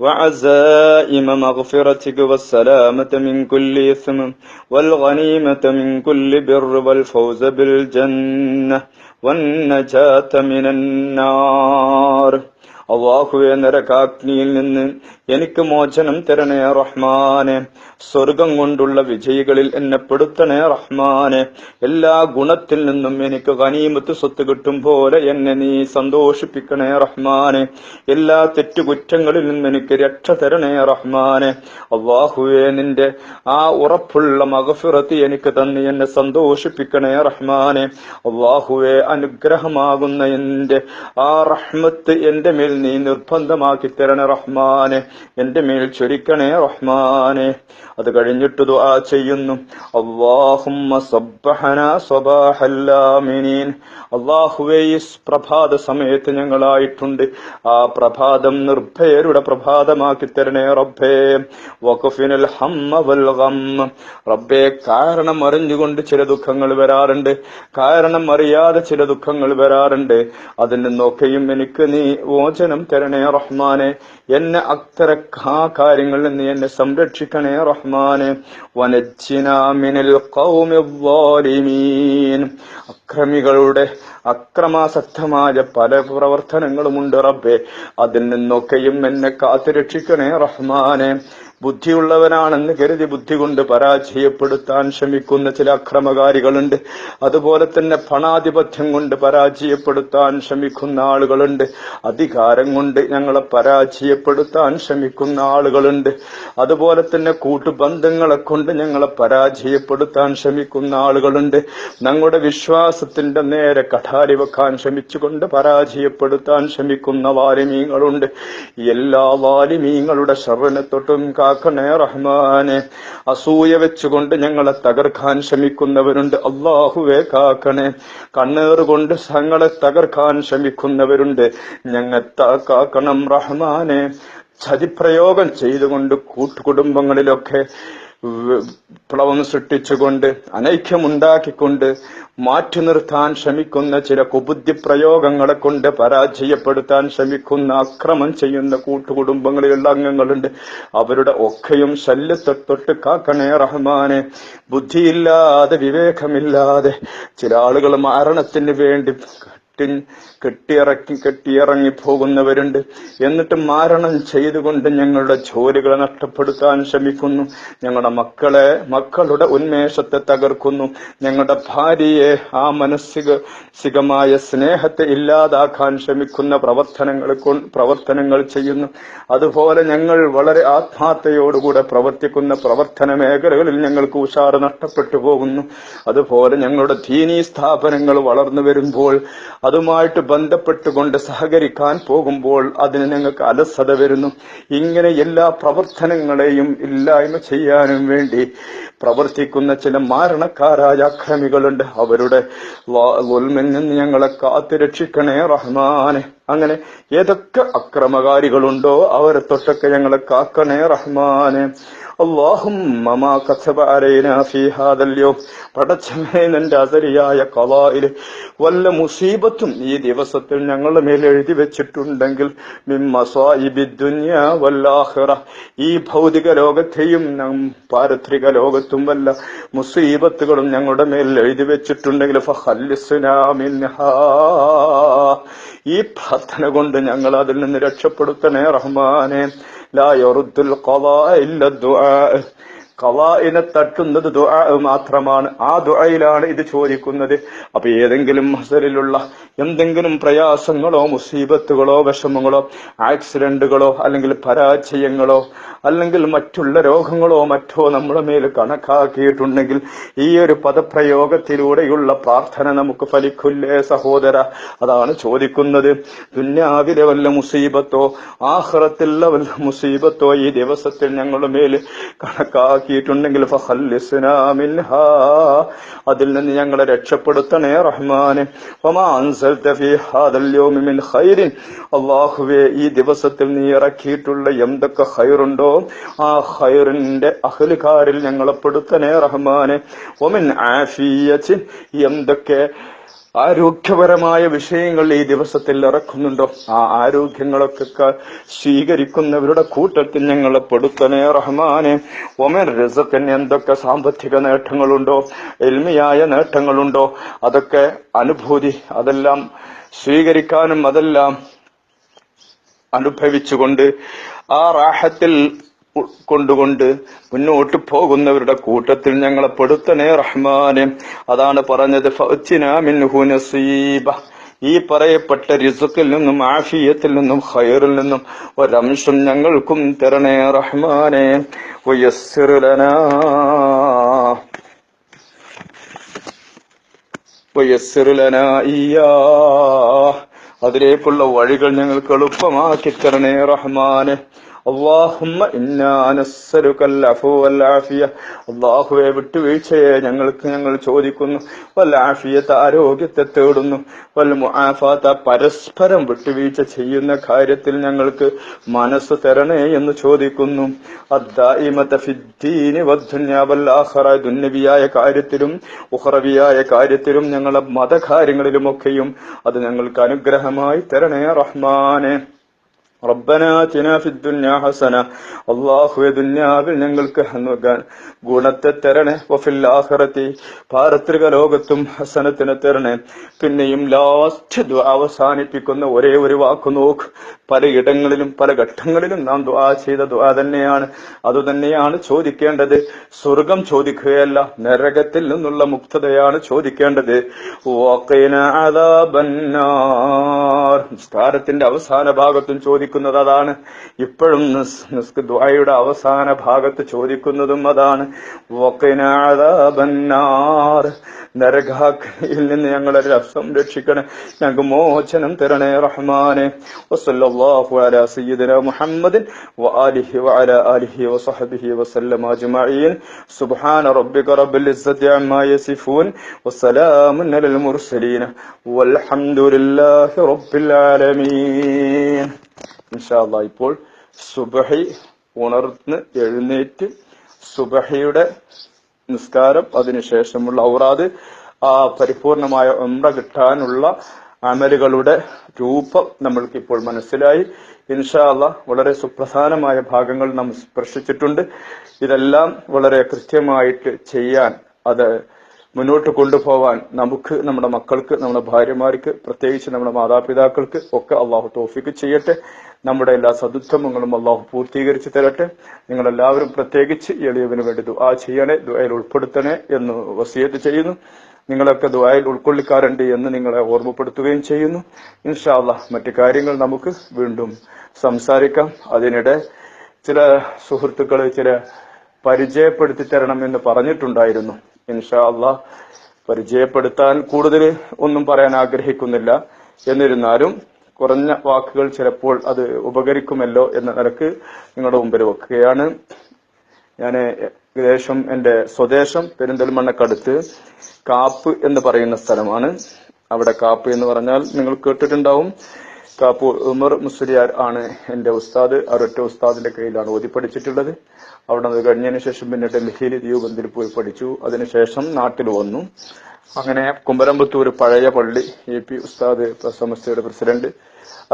A: وعزائم مغفرتك والسلامة من كل إثم والغنيمة من كل بر والفوز بالجنة والنجاة من النار അള്ളാഹുവെ നരകാഗ്നിയിൽ നിന്ന് എനിക്ക് മോചനം തരണേ റഹ്മാനെ. സ്വർഗം കൊണ്ടുള്ള വിജയികളിൽ എന്നെ പെടുത്തണേ റഹ്മാനെ. എല്ലാ ഗുണത്തിൽ നിന്നും എനിക്ക് ഖനീമത്ത് സ്വത്ത് കിട്ടും പോലെ എന്നെ നീ സന്തോഷിപ്പിക്കണേ റഹ്മാനെ. എല്ലാ തെറ്റുകുറ്റങ്ങളിൽ നിന്നും എനിക്ക് രക്ഷ തരണേ റഹ്മാനെ. അള്ളാഹുവെ നിന്റെ ആ ഉറപ്പുള്ള മകഫിറത്ത് എനിക്ക് തന്നെ എന്നെ സന്തോഷിപ്പിക്കണേ റഹ്മാനെ. അള്ളാഹുവെ അനുഗ്രഹമാകുന്ന എന്റെ ആ റഹ്മത്ത് എന്റെ മേൽ നീ നിർബന്ധമാക്കി തരണേ റഹ്മാനെ. എന്റെ മേൽ ചൊരിക്കണേ റഹ്മാനെ. അത് കഴിഞ്ഞിട്ട് ദുആ ചെയ്യുന്നു. അള്ളാഹുമ്മ സബ്ബഹന സ്വബാഹല്ലാമിനീൻ അള്ളാഹുവേ ഈ പ്രഭാത സമയത്ത് ഞങ്ങളായിട്ടുണ്ട്. ആ പ്രഭാതം നിർഭയരുടെ പ്രഭാതമാക്കി തരണേ റബ്ബേ. വഖഫിനൽ ഹമ്മ വൽ ഗം. റബ്ബേ കാരണം അറിഞ്ഞുകൊണ്ട് ചില ദുഃഖങ്ങൾ വരാറുണ്ട്. കാരണം അറിയാതെ ചില ദുഃഖങ്ങൾ വരാറുണ്ട്. അതിൽ നിന്നൊക്കെയും എനിക്ക് നീ മോചനം തരണേ റഹ്മാനെ. എന്നെ അത്തര കാര്യങ്ങളിൽ നിന്ന് എന്നെ സംരക്ഷിക്കണേ റഹ്മാനെ. വനജ്ജിനാ മിനൽ ഖൗമി ളാലിമീൻ അക്രമികളുടെ അക്രമാസക്തമായ പല പ്രവർത്തനങ്ങളുമുണ്ട് റബ്ബെ. അതിൽ നിന്നൊക്കെയും എന്നെ കാത്തുരക്ഷിക്കണേ റഹ്മാനെ. ബുദ്ധിയുള്ളവനാണെന്ന് കരുതി ബുദ്ധി കൊണ്ട് പരാജയപ്പെടുത്താൻ ശ്രമിക്കുന്ന ചില അക്രമകാരികളുണ്ട്. അതുപോലെ തന്നെ പണാധിപത്യം കൊണ്ട് പരാജയപ്പെടുത്താൻ ശ്രമിക്കുന്ന ആളുകളുണ്ട്. അധികാരം കൊണ്ട് ഞങ്ങളെ പരാജയപ്പെടുത്താൻ ശ്രമിക്കുന്ന ആളുകളുണ്ട്. അതുപോലെ തന്നെ കൂട്ടുബന്ധങ്ങളെ കൊണ്ട് ഞങ്ങളെ പരാജയപ്പെടുത്താൻ ശ്രമിക്കുന്ന ആളുകളുണ്ട്. ഞങ്ങളുടെ വിശ്വാസത്തിന്റെ നേരെ കഠാരി വെക്കാൻ ശ്രമിച്ചുകൊണ്ട് പരാജയപ്പെടുത്താൻ ശ്രമിക്കുന്ന വാലിമീങ്ങളുണ്ട്. എല്ലാ വാലിമീങ്ങളുടെ ശർവനെ തൊട്ടും കാക്കണേ റഹ്മാനെ. അസൂയ വെച്ചുകൊണ്ട് ഞങ്ങളെ തകർക്കാൻ ശ്രമിക്കുന്നവരുണ്ട്. അള്ളാഹുവെ കാക്കണേ. കണ്ണേറുകൊണ്ട് ഞങ്ങളെ തകർക്കാൻ ശ്രമിക്കുന്നവരുണ്ട്. ഞങ്ങൾ കാക്കണം റഹ്മാനെ. ചതിപ്രയോഗം ചെയ്തുകൊണ്ട് കൂട്ടുകുടുംബങ്ങളിലൊക്കെ പ്ലവം സൃഷ്ടിച്ചുകൊണ്ട് അനൈക്യമുണ്ടാക്കിക്കൊണ്ട് മാറ്റി നിർത്താൻ ശ്രമിക്കുന്ന ചില കുബുദ്ധി പ്രയോഗങ്ങളെ കൊണ്ട് പരാജയപ്പെടുത്താൻ ശ്രമിക്കുന്ന അക്രമം ചെയ്യുന്ന കൂട്ടുകുടുംബങ്ങളിലുള്ള അംഗങ്ങളുണ്ട്. അവരുടെ ഒക്കെയും ശല്യത്തെ കാക്കണേ റഹ്മാനെ. ബുദ്ധിയില്ലാതെ വിവേകമില്ലാതെ ചില ആളുകൾ മരണത്തിന് വേണ്ടി കെട്ടിയിറക്കി കെട്ടിയിറങ്ങി പോകുന്നവരുണ്ട്. എന്നിട്ട് മാരണം ചെയ്തുകൊണ്ട് ഞങ്ങളുടെ ജോലികളെ നഷ്ടപ്പെടുത്താൻ ശ്രമിക്കുന്നു. ഞങ്ങളുടെ മക്കളെ മക്കളുടെ ഉന്മേഷത്തെ തകർക്കുന്നു. ഞങ്ങളുടെ ഭാര്യയെ ആ മനസ്സിക സികമായ സ്നേഹത്തെ ഇല്ലാതാക്കാൻ ശ്രമിക്കുന്ന പ്രവർത്തനങ്ങൾ പ്രവർത്തനങ്ങൾ ചെയ്യുന്നു. അതുപോലെ ഞങ്ങൾ വളരെ ആത്മാർത്ഥയോടുകൂടെ പ്രവർത്തിക്കുന്ന പ്രവർത്തന മേഖലകളിൽ ഞങ്ങൾക്ക് ഉഷാർ നഷ്ടപ്പെട്ടു പോകുന്നു. അതുപോലെ ഞങ്ങളുടെ ദീനീ സ്ഥാപനങ്ങൾ വളർന്നു വരുമ്പോൾ അതുമായിട്ട് ബന്ധപ്പെട്ടുകൊണ്ട് സഹകരിക്കാൻ പോകുമ്പോൾ അതിന് ഞങ്ങൾക്ക് അലസത വരുന്നു. ഇങ്ങനെ എല്ലാ പ്രവർത്തനങ്ങളെയും ഇല്ലായ്മ ചെയ്യാനും വേണ്ടി പ്രവർത്തിക്കുന്ന ചില മാരണക്കാരായ അക്രമികളുണ്ട്. അവരുടെ ഉൽമിൽ നിന്ന് ഞങ്ങളെ കാത്തു രക്ഷിക്കണേ റഹ്മാനെ. അങ്ങനെ ഏതൊക്കെ അക്രമകാരികളുണ്ടോ അവരെ തൊട്ടൊക്കെ ഞങ്ങളെ കാക്കണേ റഹ്മാനെ. പടച്ചമേ നിന്റെ അതിരിയായ കലായിൽ വല്ല മുസീബത്തും ഈ ദിവസത്തിൽ ഞങ്ങളുടെ മേൽ എഴുതി വെച്ചിട്ടുണ്ടെങ്കിൽ ഈ ഭൗതിക ലോകത്തെയും പാരത്രിക ലോകത്തും വല്ല മുസീബത്തുകളും ഞങ്ങളുടെ മേൽ എഴുതി വെച്ചിട്ടുണ്ടെങ്കിൽ ഈ പ്രാർത്ഥന കൊണ്ട് ഞങ്ങൾ അതിൽ നിന്ന് രക്ഷപ്പെടുത്തണേ റഹ്മാനെ. ലാ യറുദ്ദുൽ ഇല്ല ദുആ. ഖളാഇനെ തട്ടുന്നത് ദുആ മാത്രമാണ്. ആ ദുആയിലാണ് ഇത് ചോദിക്കുന്നത്. അപ്പൊ ഏതെങ്കിലും മസലിലുള്ള എന്തെങ്കിലും പ്രയാസങ്ങളോ മുസീബത്തുകളോ വിഷമങ്ങളോ ആക്സിഡന്റുകളോ അല്ലെങ്കിൽ പരാജയങ്ങളോ അല്ലെങ്കിൽ മറ്റുള്ള രോഗങ്ങളോ മറ്റോ നമ്മുടെ മേൽ കണക്കാക്കിയിട്ടുണ്ടെങ്കിൽ ഈ ഒരു പദപ്രയോഗത്തിലൂടെയുള്ള പ്രാർത്ഥന നമുക്ക് ഫലിക്കില്ലേ സഹോദര? അതാണ് ചോദിക്കുന്നത്. ദുന്യാവിലെ വല്ല മുസീബത്തോ ആഹ്റത്തിലെ വല്ല മുസീബത്തോ ഈ ദിവസത്തിൽ ഞങ്ങളുടെ മേൽ കണക്കാക്കിയിട്ടുണ്ടെങ്കിൽ മിൻഹാ. അതിൽ നിന്ന് ഞങ്ങളെ രക്ഷപ്പെടുത്തണേ റഹ്മാനെ ഈ ദിവസത്തിൽ നീ ഇറക്കിയിട്ടുള്ള എന്തൊക്കെ ഖൈറുണ്ടോ ആ ഖൈറിന്റെ അഹലുകാരിൽ ഞങ്ങളെ പെടുത്തണേ റഹ്മാനെ ഒമിൻ ആഫിയത്തിൻ എന്തൊക്കെ ആരോഗ്യപരമായ വിഷയങ്ങൾ ഈ ദിവസത്തിൽ ഇറക്കുന്നുണ്ടോ? ആ ആരോഗ്യങ്ങളൊക്കെ സ്വീകരിക്കുന്നവരുടെ കൂട്ടത്തിൽ ഞങ്ങളെ പെടുത്തനെ റഹ്മാനെ. ഒമൻ രസത്തിന് എന്തൊക്കെ സാമ്പത്തിക നേട്ടങ്ങളുണ്ടോ? എൽമിയായ നേട്ടങ്ങളുണ്ടോ? അതൊക്കെ അനുഭൂതി അതെല്ലാം സ്വീകരിക്കാനും അതെല്ലാം അനുഭവിച്ചുകൊണ്ട് ആ റാഹത്തിൽ കൊണ്ടുകൊണ്ട് മുന്നോട്ട് പോകുന്നവരുടെ കൂട്ടത്തിൽ ഞങ്ങളെ പെടുത്തണേ റഹ്മാനെ. അതാണ് പറഞ്ഞത് ഈ പറയപ്പെട്ട റിസുക്കിൽ നിന്നും ആഫിയത്തിൽ നിന്നും ഹയറിൽ നിന്നും ഒരംശം ഞങ്ങൾക്കും തരണേ റഹ്മാനെ. അതിലേക്കുള്ള വഴികൾ ഞങ്ങൾക്ക് എളുപ്പമാക്കി തരണേ റഹ്മാനെ. അള്ളാഹുമ്മ അള്ളാഹുവെ വിട്ടുവീഴ്ചയെ ഞങ്ങൾക്ക് ഞങ്ങൾ ചോദിക്കുന്നു. വല്ലാഫിയത്ത് ആരോഗ്യത്തെ തേടുന്നു. വൽ പരസ്പരം വിട്ടുവീഴ്ച ചെയ്യുന്ന കാര്യത്തിൽ ഞങ്ങൾക്ക് മനസ്സ് തരണേ എന്ന് ചോദിക്കുന്നു. ദുന്നവിയായ കാര്യത്തിലും ഉഹറവിയായ കാര്യത്തിലും ഞങ്ങളുടെ മതകാര്യങ്ങളിലുമൊക്കെയും അത് ഞങ്ങൾക്ക് അനുഗ്രഹമായി തരണേ റഹ്മാനെ. റബ്ബന ആതിന ഫിദ് ദുനിയ ഹസന. ദുനിയാവിൽ ഞങ്ങൾക്ക് ഗുണത്തെ തരണേ. വഫിൽ ആഖിറതി പാരത്രിക ലോകത്തും ഹസനത്തിനെ തരണേ. പിന്നെയും ലാസ്റ്റ് അവസാനിപ്പിക്കുന്ന ഒരേ ഒരു വാക്ക് നോക്ക്. പലയിടങ്ങളിലും പല ഘട്ടങ്ങളിലും നാം ദുആ ചെയ്ത ദുആ തന്നെയാണ്. അതുതന്നെയാണ് ചോദിക്കേണ്ടത്. സ്വർഗം ചോദിക്കുകയല്ല നരകത്തിൽ നിന്നുള്ള മുക്തതയാണ് ചോദിക്കേണ്ടത്. നിസ്കാരത്തിന്റെ അവസാന ഭാഗത്തും ചോദിക്കുന്നത് അതാണ് ഇപ്പോഴും നിസ്- നിസ് ദുആയുടെ അവസാന ഭാഗത്ത് ചോദിക്കുന്നതും അതാണ് വഖിന അദാബന്നാർ നരകാഗ്നിയിൽ നിന്ന് ഞങ്ങളെ സംരക്ഷിക്കണേ ഞങ്ങൾക്ക് മോചനം തരണേ റഹ്മാനെ വസല്ലല്ലാഹു അലാ സയ്യിദിന മുഹമ്മദിൻ وآله وعلى آله وصحبه وسلم أجمعين سبحان ربك رب العزة عما يصفون وسلام على المرسلين والحمد لله رب العالمين ഇൻഷാല്ല ഇപ്പോൾ സുബഹി ഉണർന്ന് എഴുന്നേറ്റ് സുബഹിയുടെ നിസ്കാരം അതിനുശേഷമുള്ള ഔറാദ് ആ പരിപൂർണമായ ഉമ്ര കിട്ടാനുള്ള അമലുകളുടെ രൂപം നമ്മൾക്ക് ഇപ്പോൾ മനസ്സിലായി. ഇൻഷാല്ല വളരെ സുപ്രധാനമായ ഭാഗങ്ങൾ നാം സ്പർശിച്ചിട്ടുണ്ട്. ഇതെല്ലാം വളരെ കൃത്യമായിട്ട് ചെയ്യാൻ അത് മുന്നോട്ട് കൊണ്ടുപോവാൻ നമുക്ക് നമ്മുടെ മക്കൾക്ക് നമ്മുടെ ഭാര്യമാർക്ക് പ്രത്യേകിച്ച് നമ്മുടെ മാതാപിതാക്കൾക്ക് ഒക്കെ അള്ളാഹു തോഫിക്ക് ചെയ്യട്ടെ. നമ്മുടെ എല്ലാ സദുദ്ധമങ്ങളും അള്ളാഹു പൂർത്തീകരിച്ചു തരട്ടെ. നിങ്ങളെല്ലാവരും പ്രത്യേകിച്ച് എളിയവന് വേണ്ടി ദുആ ചെയ്യണേ ദുആയിൽ ഉൾപ്പെടുത്തണേ എന്ന് വസിയത്ത് ചെയ്യുന്നു. നിങ്ങളൊക്കെ ദുബായിൽ ഉൾക്കൊള്ളിക്കാറുണ്ട് എന്ന് നിങ്ങളെ ഓർമ്മപ്പെടുത്തുകയും ചെയ്യുന്നു. ഇൻഷാല്ല മറ്റു കാര്യങ്ങൾ നമുക്ക് വീണ്ടും സംസാരിക്കാം. അതിനിടെ ചില സുഹൃത്തുക്കളെ ചില പരിചയപ്പെടുത്തി തരണം എന്ന് പറഞ്ഞിട്ടുണ്ടായിരുന്നു. ഇൻഷാ പരിചയപ്പെടുത്താൻ കൂടുതൽ ഒന്നും പറയാൻ ആഗ്രഹിക്കുന്നില്ല. എന്നിരുന്നാലും കുറഞ്ഞ വാക്കുകൾ ചിലപ്പോൾ അത് ഉപകരിക്കുമല്ലോ എന്ന നിലയ്ക്ക് നിങ്ങളുടെ മുമ്പിൽ വെക്കുകയാണ്. ഞാൻ ഏകദേശം എന്റെ സ്വദേശം പെരിന്തൽമണ്ണക്കടുത്ത് കാപ്പ് എന്ന് പറയുന്ന സ്ഥലമാണ്. അവിടെ കാപ്പ് എന്ന് പറഞ്ഞാൽ നിങ്ങൾ കേട്ടിട്ടുണ്ടാവും. കാപ്പ് ഉമർ മുസ്ലിയാർ ആണ് എന്റെ ഉസ്താദ്. അവരൊറ്റ ഉസ്താദിന്റെ കയ്യിലാണ് ഓതി പഠിച്ചിട്ടുള്ളത് അവിടെ അത് കഴിഞ്ഞതിന് ശേഷം പിന്നെ ഡൽഹിയിൽ ദ്വീപന്തിൽ പോയി പഠിച്ചു. അതിനുശേഷം നാട്ടിൽ വന്നു. അങ്ങനെ കുമരമ്പത്തൂർ പഴയ പള്ളി എ പി ഉസ്താദ് സമസ്തയുടെ പ്രസിഡന്റ്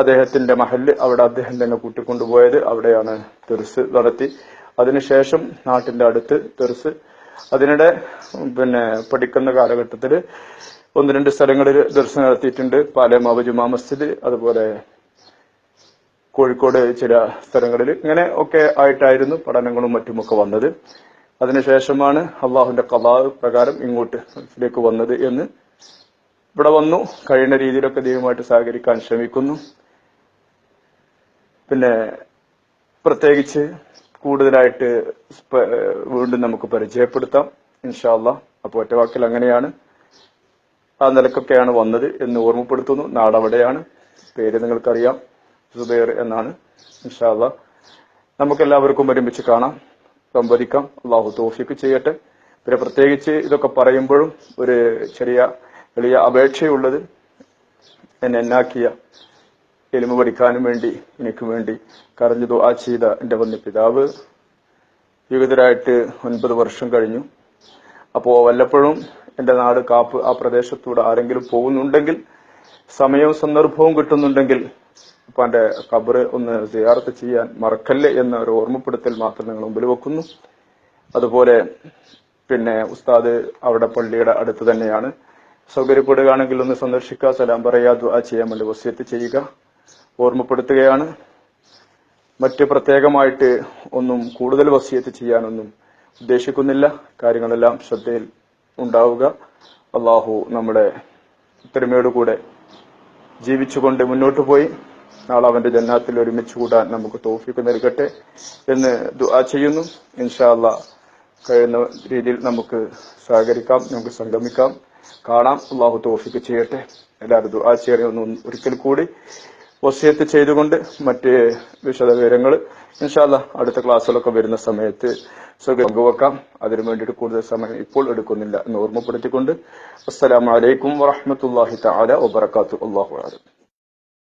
A: അദ്ദേഹത്തിന്റെ മഹൽ അവിടെ അദ്ദേഹം തന്നെ കൂട്ടിക്കൊണ്ടുപോയത് അവിടെയാണ് തെറിസ് നടത്തി. അതിനുശേഷം നാട്ടിന്റെ അടുത്ത് തെറിസ്. അതിനിടെ പിന്നെ പഠിക്കുന്ന കാലഘട്ടത്തിൽ ഒന്ന് രണ്ട് സ്ഥലങ്ങളിൽ ദർശനം നടത്തിയിട്ടുണ്ട്. പാലേമാവ് ജുമാ മസ്ജിദ് അതുപോലെ കോഴിക്കോട് ചില സ്ഥലങ്ങളിൽ. ഇങ്ങനെ ഒക്കെ ആയിട്ടായിരുന്നു പഠനങ്ങളും മറ്റുമൊക്കെ വന്നത്. അതിനുശേഷമാണ് അള്ളാഹുന്റെ കലാ പ്രകാരം ഇങ്ങോട്ട് ഇതിലേക്ക് വന്നത് എന്ന് ഇവിടെ വന്നു. കഴിയുന്ന രീതിയിലൊക്കെ ദൈവമായിട്ട് സഹകരിക്കാൻ ശ്രമിക്കുന്നു. പിന്നെ പ്രത്യേകിച്ച് കൂടുതലായിട്ട് വീണ്ടും നമുക്ക് പരിചയപ്പെടുത്താം. ഇൻഷാല്ല അപ്പോൾ ഒറ്റവാക്കിൽ അങ്ങനെയാണ്. ആ നിലക്കൊക്കെയാണ് വന്നത് എന്ന് ഓർമ്മപ്പെടുത്തുന്നു. നാടവിടെയാണ്. പേര് നിങ്ങൾക്കറിയാം. സുബൈർ എന്നാണ്. ഇൻഷാല്ല നമുക്കെല്ലാവർക്കും ഒരുമിച്ച് കാണാം. സംവദിക്കാം. അള്ളാഹു തോഫിക്ക് ചെയ്യട്ടെ. പിന്നെ പ്രത്യേകിച്ച് ഇതൊക്കെ പറയുമ്പോഴും ഒരു ചെറിയ വലിയ അപേക്ഷയുള്ളത് എന്നെ എന്നാക്കിയ എലിമ പഠിക്കാനും വേണ്ടി എനിക്ക് വേണ്ടി കരഞ്ഞു ദുആ ചെയ്ത എന്റെ വന്ന പിതാവ് വിവിധരായിട്ട് ഒൻപത് വർഷം കഴിഞ്ഞു. അപ്പോ വല്ലപ്പോഴും എന്റെ നാട് കാപ്പ് ആ പ്രദേശത്തൂടെ ആരെങ്കിലും പോകുന്നുണ്ടെങ്കിൽ സമയവും സന്ദർഭവും കിട്ടുന്നുണ്ടെങ്കിൽ ഉപ്പാന്റെ കബറ് ഒന്ന് സിയാറത്ത് ചെയ്യാൻ മറക്കല്ലേ എന്ന ഒരു ഓർമ്മപ്പെടുത്തൽ മാത്രം നിങ്ങൾ മുമ്പിൽ വെക്കുന്നു. അതുപോലെ പിന്നെ ഉസ്താദ് അവിടെ പള്ളിയുടെ അടുത്ത് തന്നെയാണ്. സൗകര്യപ്പെടുകയാണെങ്കിൽ ഒന്ന് സന്ദർശിക്കുക സലാം പറയാ ദുആ ചെയ്യാൻ വേണ്ടി വസ്യത്ത് ചെയ്യുക. ഓർമ്മപ്പെടുത്തുകയാണ്. മറ്റ് പ്രത്യേകമായിട്ട് ഒന്നും കൂടുതൽ വസ്യത്ത് ചെയ്യാനൊന്നും ഉദ്ദേശിക്കുന്നില്ല. കാര്യങ്ങളെല്ലാം ശ്രദ്ധയിൽ ഉണ്ടാവുക. അള്ളാഹു നമ്മുടെ ഒത്തൊരുമയോടുകൂടെ ജീവിച്ചുകൊണ്ട് മുന്നോട്ട് പോയി. നാളെ അവന്റെ ജന്നാത്തിൽ ഒരുമിച്ച് കൂടാൻ നമുക്ക് തോഫിക്ക് നൽകട്ടെ എന്ന് ദുആ ചെയ്യുന്നു. ഇൻഷാ അല്ലാ കഴിയുന്ന രീതിയിൽ നമുക്ക് സഹകരിക്കാം നമുക്ക് സംഗമിക്കാം കാണാം. അള്ളാഹു തോഫിക്ക് ചെയ്യട്ടെ. എല്ലാവരും ദുആ ചെയ്യണമെന്ന് ഒരിക്കൽ കൂടി വസിയത്ത് ചെയ്തുകൊണ്ട് മറ്റ് വിശദ വിവരങ്ങൾ ഇൻഷാല്ല അടുത്ത ക്ലാസ്സിലൊക്കെ വരുന്ന സമയത്ത് പങ്കുവെക്കാം. അതിനു വേണ്ടിയിട്ട് കൂടുതൽ സമയം ഇപ്പോൾ എടുക്കുന്നില്ല എന്ന് ഓർമ്മപ്പെടുത്തിക്കൊണ്ട് അസ്സലാമലൈക്കും വറഹമത്തല്ലാഹി തആല വബറകാതുഹു. അള്ളാഹു